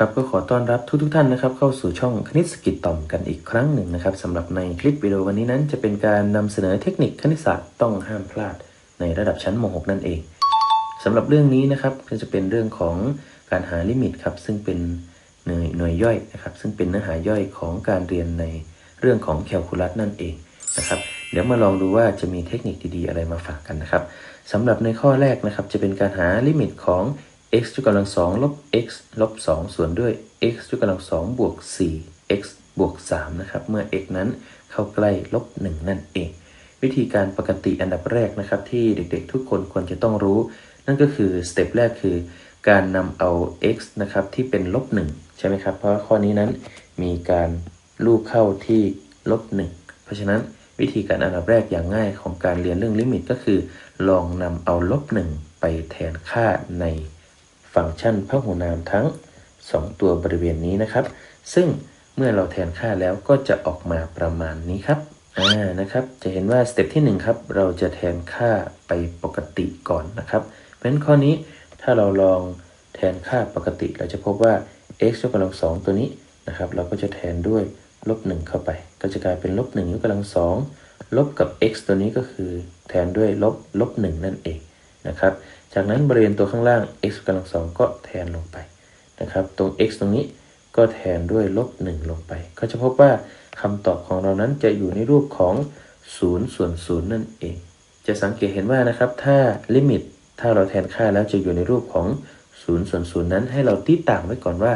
ครับก็ขอต้อนรับทุกทท่านนะครับเข้าสู่ช่องคณิตสกิจต่อมกันอีกครั้งหนึ่งนะครับสำหรับในคลิปวิดีโอวันนี้นั้น จะเป็นการนำเสนอเทคนิคคณิตศาสตร์ต้องห้ามพลาดในระดับชั้นม .6 นั่นเองสำหรับเรื่องนี้นะครับก็จะเป็นเรื่องของการหาลิมิตครับซึ่งเป็นหน่วยหน่วยย่อยนะครับซึ่งเป็นเนื้อหาย่อยของการเรียนในเรื่องของแคลคูลัสนั่นเองนะครับเดี๋ยวมาลองดูว่าจะมีเทคนิคดีๆอะไรมาฝากกันนะครับสำหรับในข้อแรกนะครับจะเป็นการหาลิมิตของ x ยกกำลังสองลบ x ลบ2ส่วนด้วย x ยกกำลังสองบวก4 x บวก3นะครับ เมื่อ x นั้นเข้าใกล้ลบ1นั่นเอง วิธีการปกติอันดับแรกนะครับ ที่เด็กๆ ทุกคนควรจะต้องรู้ นั่นก็คือสเต็ปแรกคือ การนำเอา x นะครับที่เป็นลบ1ใช่ไหมครับ เพราะข้อนี้นั้นมีการลูกเข้าที่ลบ1เพราะฉะนั้นวิธีการอันดับแรกอย่างง่ายของการเรียนเรื่องลิมิตก็คือ ลองนำเอาลบ1ไปแทนค่าใน ฟังก์ชันพหูนามทั้ง 2 ตัวบริเวณนี้นะครับ ซึ่งเมื่อเราแทนค่าแล้วก็จะออกมาประมาณนี้ครับอ่านะครับ จะเห็นว่าสเต็ปที่1ครับ เราจะแทนค่าไปปกติก่อนนะครับ เพราะฉะนั้นข้อนี้ถ้าเราลองแทนค่าปกติ เราจะพบว่า x ยกกำลังสองตัวนี้นะครับ เราก็จะแทนด้วยลบ1เข้าไป ก็จะกลายเป็นลบ1ยกกำลังสองลบกับ x ตัวนี้ก็คือแทนด้วยลบลบ1นั่นเองนะครับ จากนั้นบริเวณตัวข้างล่าง x กำลังสองก็แทนลงไปนะครับ ตรง x ตรงนี้ก็แทนด้วยลบ1ลงไป ก็จะพบว่าคำตอบของเรานั้นจะอยู่ในรูปของ0ส่วน0นั่นเอง จะสังเกตเห็นว่านะครับ ถ้าลิมิตถ้าเราแทนค่าแล้วจะอยู่ในรูปของ0ส่วน0นั้น ให้เราตีต่างไว้ก่อนว่า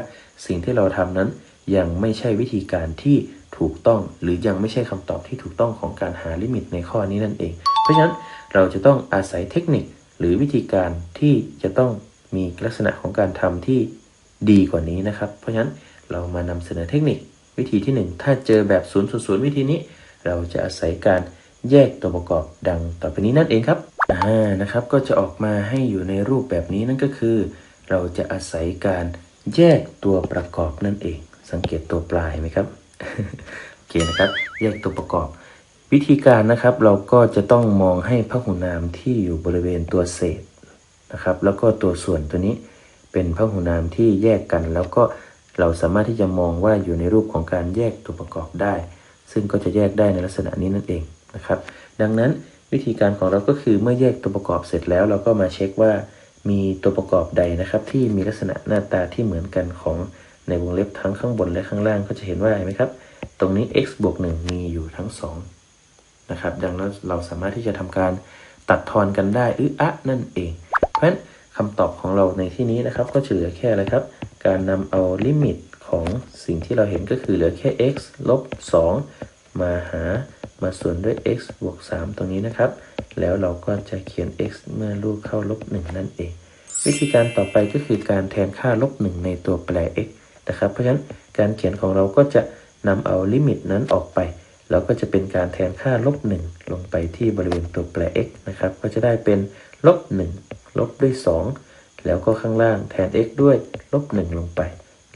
สิ่งที่เราทำนั้นยังไม่ใช่วิธีการที่ถูกต้อง หรือยังไม่ใช่คำตอบที่ถูกต้องของการหาลิมิตในข้อนี้นั่นเอง เพราะฉะนั้นเราจะต้องอาศัยเทคนิค หรือวิธีการที่จะต้องมีลักษณะของการทำที่ดีกว่านี้นะครับ เพราะฉะนั้นเรามานำเสนอเทคนิควิธีที่ 1 ถ้าเจอแบบ0 0 0วิธีนี้ เราจะอาศัยการแยกตัวประกอบดังต่อไปนี้นั่นเองครับอ่านะครับก็จะออกมาให้อยู่ในรูปแบบนี้นั่นก็คือ เราจะอาศัยการแยกตัวประกอบนั่นเอง สังเกตตัวปลายไหมครับโอเคนะครับ แยกตัวประกอบ วิธีการนะครับเราก็จะต้องมองให้พหูนามที่อยู่บริเวณตัวเศษนะครับ แล้วก็ตัวส่วนตัวนี้เป็นพหูนามที่แยกกัน แล้วก็เราสามารถที่จะมองว่าอยู่ในรูปของการแยกตัวประกอบได้ ซึ่งก็จะแยกได้ในลักษณะนี้นั่นเองนะครับ ดังนั้นวิธีการของเราก็คือเมื่อแยกตัวประกอบเสร็จแล้ว เราก็มาเช็คว่ามีตัวประกอบใดนะครับ ที่มีลักษณะหน้าตาที่เหมือนกันของในวงเล็บทั้งข้างบนและข้างล่างก็จะเห็นว่าเห็นไหมครับ ตรงนี้ x บวก1มีอยู่ทั้ง 2 นะครับ ดังนั้นเราสามารถที่จะทำการตัดทอนกันได้อึอะนั่นเอง เพราะฉะนั้นคำตอบของเราในที่นี้นะครับ ก็จะเหลือแค่อะไรครับ การนำเอาลิมิตของสิ่งที่เราเห็นก็คือเหลือแค่ x ลบ 2 มาหามาส่วนด้วย x บวก 3 ตรงนี้นะครับ แล้วเราก็จะเขียน x เมื่อลูกเข้าลบ 1 นั่นเอง วิธีการต่อไปก็คือการแทนค่าลบ 1 ในตัวแปร x นะครับ เพราะฉะนั้นการเขียนของเราก็จะนำเอาลิมิตนั้นออกไป เราก็จะเป็นการแทนค่าลบ1ลงไปที่บริเวณตัวแปร x นะครับ ก็จะได้เป็นลบ1ลบด้วย 2 แล้วก็ข้างล่างแทน x ด้วยลบ1ลงไป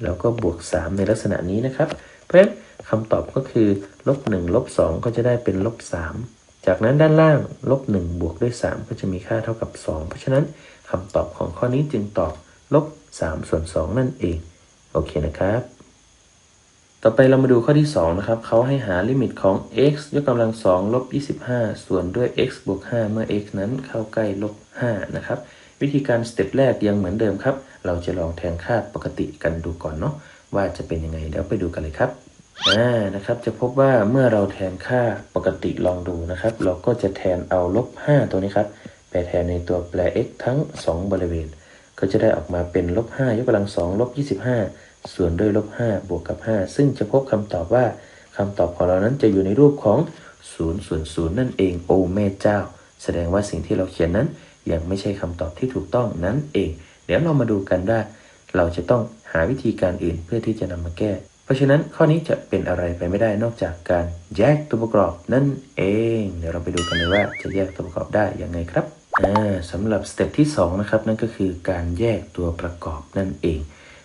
แล้วก็บวก 3 ในลักษณะนี้นะครับ เพราะฉะนั้นคำตอบก็คือลบ1ลบ2ก็จะได้เป็นลบ3จากนั้นด้านล่างลบ1บวกด้วย 3 ก็จะมีค่าเท่ากับ 2 เพราะฉะนั้นคำตอบของข้อนี้จึงตอบลบ3ส่วน2นั่นเอง โอเคนะครับ ต่อไปเรามาดูข้อที่ 2 นะครับเขาให้หาลิมิตของ x ยกกำลัง2ลบ25 ส่วนด้วย x บวก 5 เมื่อ x นั้นเข้าใกล้ลบ5นะครับ วิธีการสเต็ปแรกยังเหมือนเดิมครับ เราจะลองแทนค่าปกติกันดูก่อนเนาะว่าจะเป็นยังไงเดี๋ยวไปดูกันเลยครับอ่านะครับจะพบว่าเมื่อเราแทนค่าปกติลองดูนะครับ เราก็จะแทนเอาลบ5ตัวนี้ครับไปแทนในตัวแปร x ทั้ง 2 บริเวณ ก็จะได้ออกมาเป็นลบ5ยกกำลัง2ลบ25 ส่วนด้วยลบ5บวกกับ 5 ซึ่งจะพบคำตอบว่าคำตอบของเรานั้นจะอยู่ในรูปของ0ส่วน0นั่นเองโอ้แม่เจ้า แสดงว่าสิ่งที่เราเขียนนั้น ยังไม่ใช่คำตอบที่ถูกต้องนั่นเอง เดี๋ยวเรามาดูกันว่า เราจะต้องหาวิธีการอื่นเพื่อที่จะนำมาแก้ เพราะฉะนั้นข้อนี้จะเป็นอะไรไปไม่ได้นอกจากการแยกตัวประกอบนั่นเอง เดี๋ยวเราไปดูกันเลยว่าจะแยกตัวประกอบได้ยังไงครับสำหรับสเต็ปที่2นะครับนั่นก็คือการแยกตัวประกอบนั่นเอง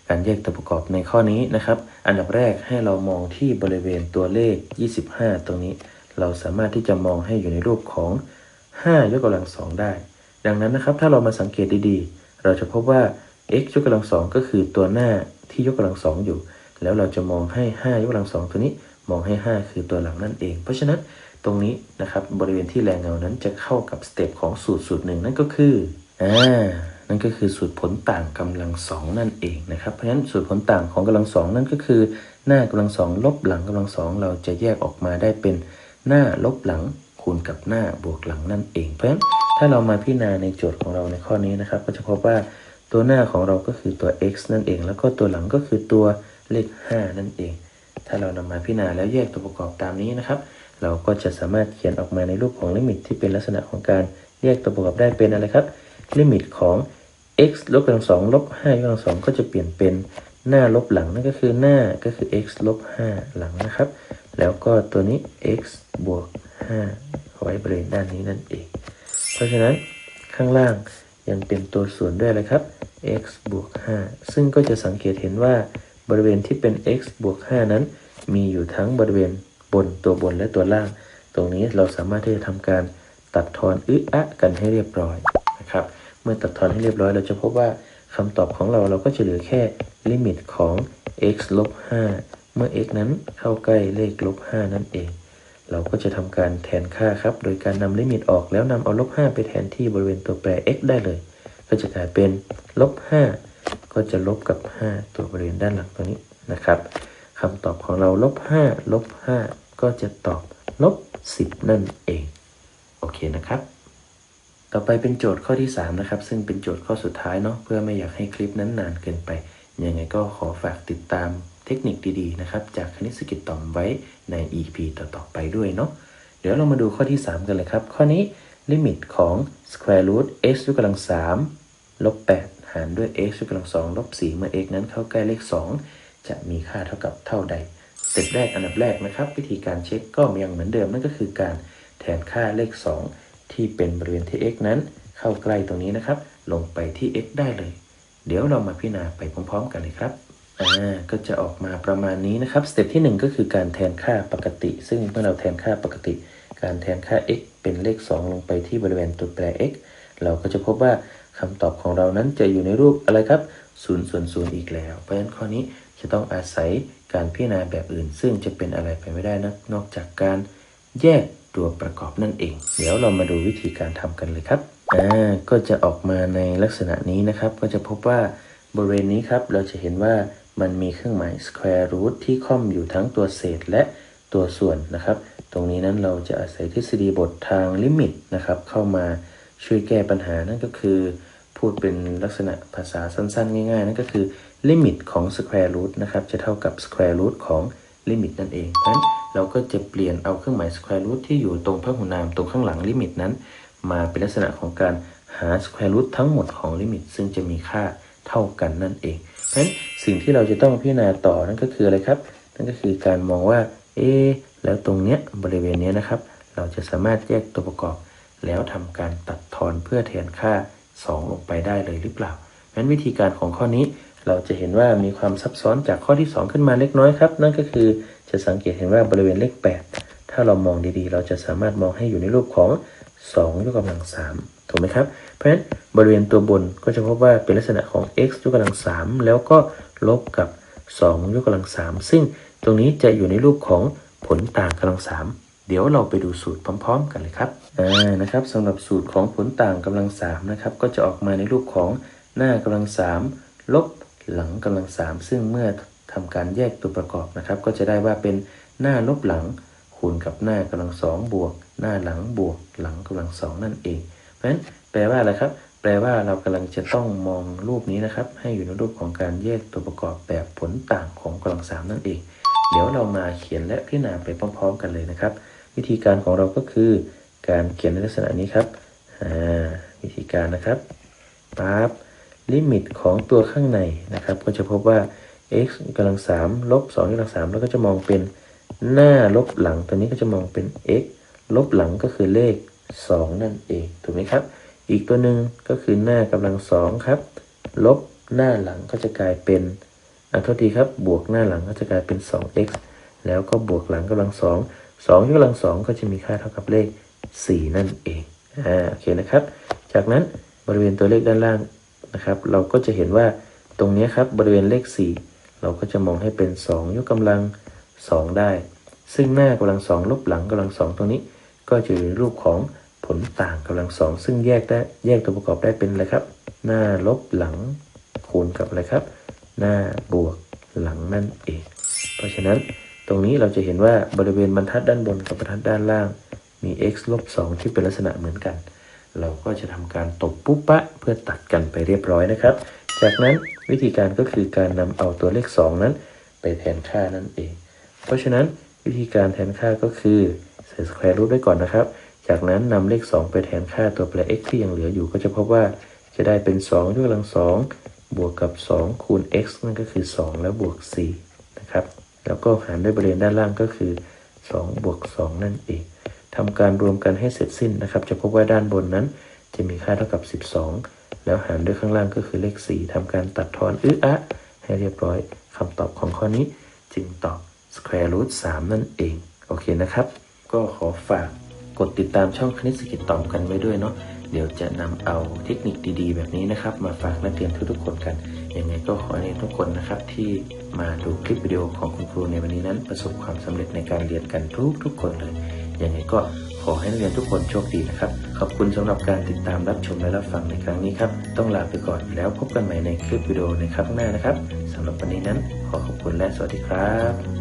การแยกตัวประกอบในข้อนี้นะครับ อันดับแรกให้เรามองที่บริเวณตัวเลข 25 ตรงนี้ เราสามารถที่จะมองให้อยู่ในรูปของ 5 ยกกำลัง2ได้ ดังนั้นนะครับ ถ้าเรามาสังเกตดีๆ เราจะพบว่า x ยกกำลัง2ก็คือตัวหน้าที่ยกกำลังสองอยู่ แล้วเราจะมองให้ 5 ยกกำลังสองตัวนี้มองให้ 5 คือตัวหลังนั่นเอง เพราะฉะนั้นตรงนี้นะครับบริเวณที่แรงเงานั้นจะเข้ากับสเต็ปของสูตรสูตรหนึ่งนั่นก็คืออ่า นั่นก็คือสูตรผลต่างกำลังสองนั่นเองนะครับ เพราะฉะนั้นสูตรผลต่างของกำลังสองนั่นก็คือ หน้ากำลังสองลบหลังกำลังสองเราจะแยกออกมาได้เป็นหน้าลบหลังคูณกับหน้าบวกหลังนั่นเอง เพราะฉะนั้นถ้าเรามาพิจารณาในโจทย์ของเราในข้อนี้นะครับ ก็จะพบว่าตัวหน้าของเราก็คือตัว x นั่นเอง แล้วก็ตัวหลังก็คือตัวเลข 5 นั่นเอง ถ้าเรานำมาพิจารณาแล้วแยกตัวประกอบตามนี้นะครับ เราก็จะสามารถเขียนออกมาในรูปของลิมิตที่เป็นลักษณะของการแยกตัวประกอบได้เป็นอะไรครับ ลิมิตของ x ลบกำลังสองลบ5ยกกำลังสองก็จะเปลี่ยนเป็นหน้าลบหลังนั่นก็คือหน้าก็คือ x ลบ5หลังนะครับ แล้วก็ตัวนี้ x บวก5ไว้บริเวณด้านนี้นั่นเอง เพราะฉะนั้นข้างล่างยังเป็นตัวส่วนด้วยเลยครับ x บวก5ซึ่งก็จะสังเกตเห็นว่าบริเวณที่เป็น x บวก5นั้น มีอยู่ทั้งบริเวณบนตัวบนและตัวล่าง ตรงนี้เราสามารถที่จะทำการตัดทอนอึอะกันให้เรียบร้อยนะครับ เมื่อตัดทอนให้เรียบร้อยเราจะพบว่าคำตอบของเราเราก็จะเหลือแค่ลิมิตของ x ลบ5เมื่อ x นั้นเข้าใกล้เลขลบ5นั่นเอง เราก็จะทำการแทนค่าครับ โดยการนำลิมิตออกแล้วนำเอาลบ5ไปแทนที่บริเวณตัวแปร x ได้เลย ก็จะกลายเป็นลบ5ก็จะลบกับ 5 ตัวบริเวณด้านหลังตัวนี้นะครับคำตอบของเราลบ5ลบ5ก็จะตอบลบ10 นั่นเอง โอเคนะครับ ต่อไปเป็นโจทย์ข้อที่ 3 นะครับ ซึ่งเป็นโจทย์ข้อสุดท้ายเนาะเพื่อไม่อยากให้คลิปนั้นนานเกินไป ยังไงก็ขอฝากติดตามเทคนิคดีๆนะครับ จากคณิตศกิจต่อมไว้ใน EP ต่อๆไปด้วยเนาะเดี๋ยวเรามาดูข้อที่ 3 กันเลยครับ ข้อนี้ลิมิตของ square root x ยกกำลัง3ลบ8หารด้วย x ยกกำลัง2ลบ4เมื่อ x นั้นเข้าใกล้เลข 2 จะมีค่าเท่ากับเท่าใดสเต็ปแรกอันดับแรกนะครับ วิธีการเช็คก็ยังเหมือนเดิมนั่นก็คือการแทนค่าเลข 2 ที่เป็นบริเวณที่ x นั้น เข้าใกล้ตรงนี้นะครับ ลงไปที่ x ได้เลย เดี๋ยวเรามาพิจารณาไปพร้อม ๆ กันเลยครับอ่าก็จะออกมาประมาณนี้นะครับสเต็ปที่ 1 ก็คือการแทนค่าปกติ ซึ่งเมื่อเราแทนค่าปกติ การแทนค่า x เป็นเลข 2 ลงไปที่บริเวณตัวแปร x เราก็จะพบว่าคำตอบของเรานั้นจะอยู่ในรูปอะไรครับ0ส่วน0อีกแล้ว เพราะฉะนั้นข้อนี้จะต้องอาศัยการพิจารณาแบบอื่น ซึ่งจะเป็นอะไรไปไม่ได้นะนอกจากการแยก ตัวประกอบนั่นเอง เดี๋ยวเรามาดูวิธีการทำกันเลยครับอ่าก็จะออกมาในลักษณะนี้นะครับ ก็จะพบว่าบริเวณนี้ครับเราจะเห็นว่ามันมีเครื่องหมาย square root ที่ค่อมอยู่ทั้งตัวเศษและตัวส่วนนะครับ ตรงนี้นั้นเราจะอาศัยทฤษฎีบททางลิมิตนะครับ เข้ามาช่วยแก้ปัญหานั่นก็คือ พูดเป็นลักษณะภาษาสั้นๆ ง่ายๆ นั่นก็คือลิมิตของ square root นะครับ จะเท่ากับ square root ของลิมิตนั่นเองเพราะฉะนั้น เราก็จะเปลี่ยนเอาเครื่องหมาย square root ที่อยู่ตรงพหุนามตรงข้างหลังลิมิตนั้น มาเป็นลักษณะของการหา square root ทั้งหมดของลิมิต ซึ่งจะมีค่าเท่ากันนั่นเองเพราะฉะนั้นสิ่งที่เราจะต้องพิจารณาต่อนั่นก็คืออะไรครับ นั่นก็คือการมองว่าเอ๊แล้วตรงเนี้ยบริเวณเนี้ยนะครับ เราจะสามารถแยกตัวประกอบ แล้วทำการตัดทอนเพื่อแทนค่า 2 ลงไปได้เลยหรือเปล่าเพราะฉะนั้นวิธีการของข้อนี้เราจะเห็นว่ามีความซับซ้อนจากข้อที่ 2 ขึ้นมาเล็กน้อยครับ นั่นก็คือ จะสังเกตเห็นว่าบริเวณเลข 8 ถ้าเรามองดีๆ เราจะสามารถมองให้อยู่ในรูปของ 2 ยกกำลัง 3 ถูกไหมครับ เพราะฉะนั้นบริเวณตัวบนก็จะพบว่าเป็นลักษณะของ x ยกกำลัง 3 แล้วก็ลบกับ 2 ยกกำลัง 3 ซึ่งตรงนี้จะอยู่ในรูปของผลต่างกำลัง 3 เดี๋ยวเราไปดูสูตรพร้อม ๆ กันเลยครับอ่านะครับสำหรับสูตรของผลต่างกำลัง 3 นะครับ ก็จะออกมาในรูปของหน้ากำลัง 3 ลบหลังกำลัง 3 ซึ่งเมื่อ ทำการแยกตัวประกอบนะครับ ก็จะได้ว่าเป็นหน้าลบหลังคูณกับหน้ากำลังสองบวก หน้าหลังบวก หลังกำลังสองนั่นเอง เพราะฉะนั้นแปลว่าอะไรครับ แปลว่าเรากำลังจะต้องมองรูปนี้นะครับ ให้อยู่ในรูปของการแยกตัวประกอบแบบผลต่างของกำลังสามนั่นเอง เดี๋ยวเรามาเขียนและพิจารณาไปพร้อม ๆ กันเลยนะครับ วิธีการของเราก็คือ การเขียนในลักษณะนี้ครับอ่าวิธีการนะครับปั๊บลิมิตของตัวข้างในนะครับ ก็จะพบว่า x กำลังสามลบสองกำลังสามแล้วก็จะมองเป็นหน้าลบหลังตัวนี้ก็จะมองเป็น x ลบหลังก็คือเลข 2 นั่นเองถูกไหมครับ อีกตัวหนึ่งก็คือหน้ากำลังสองครับ ลบหน้าหลังก็จะกลายเป็นอะโทษทีครับ บวกหน้าหลังก็จะกลายเป็น 2x แล้วก็บวกหลังกำลังสองสองยกกำลังสองก็จะมีค่าเท่ากับเลข 4 นั่นเองอ่าโอเคนะครับ จากนั้นบริเวณตัวเลขด้านล่างนะครับ เราก็จะเห็นว่าตรงนี้ครับบริเวณเลข 4 เราก็จะมองให้เป็น 2 ยกกำลัง 2 ได้ ซึ่งหน้ากำลังสองลบหลังกำลังสองตรงนี้ ก็จะอยู่ในรูปของผลต่างกำลังสองซึ่งแยกได้แยกตัวประกอบได้เป็นอะไรครับ หน้าลบหลังคูณกับอะไรครับ หน้าบวกหลังนั่นเอง เพราะฉะนั้นตรงนี้เราจะเห็นว่าบริเวณบรรทัดด้านบนกับบรรทัดด้านล่าง มี x ลบ2ที่เป็นลักษณะเหมือนกัน เราก็จะทำการตบปุ๊บปะเพื่อตัดกันไปเรียบร้อยนะครับ จากนั้น วิธีการก็คือการนำเอาตัวเลข 2 นั้น ไปแทนค่านั่นเอง เพราะฉะนั้นวิธีการแทนค่าก็คือใส่ square root ไว้ก่อนนะครับ จากนั้นนำเลข 2 ไปแทนค่าตัวแปร x ที่ยังเหลืออยู่ก็จะพบว่าจะได้เป็น 2 ยกกำลัง 2 บวกกับ 2 คูณ x นั่นก็คือ 2 แล้วบวก4นะครับ แล้วก็หารด้วยบริเวณด้านล่างก็คือ 2 บวก 2 นั่นเองทำการรวมกันให้เสร็จสิ้นนะครับ จะพบว่าด้านบนนั้นจะมีค่าเท่ากับ 12 แล้วหารด้วยข้างล่างก็คือเลข 4ทำการตัดทอนอึอะให้เรียบร้อยคำตอบของข้อนี้จึงตอบ square root 3 นั่นเอง โอเคนะครับ ก็ขอฝากกดติดตามช่องคณิตสกิจตอบกันไว้ด้วยเนาะเดี๋ยวจะนำเอาเทคนิคดีๆ แบบนี้นะครับ มาฝากนักเรียนทุกๆคนกัน ยังไงก็ขอให้ทุกคนนะครับที่มาดูคลิปวิดีโอของคุณครูในวันนี้นั้น ประสบความสำเร็จในการเรียนกันทุกๆคนเลย ยังไงก็ขอให้นักเรียนทุกคนโชคดีนะครับ ขอบคุณสำหรับการติดตามรับชมและรับฟังในครั้งนี้ครับ ต้องลาไปก่อนแล้วพบกันใหม่ในคลิปวิดีโอในครั้งหน้านะครับสำหรับวันนี้นั้นขอขอบคุณและสวัสดีครับ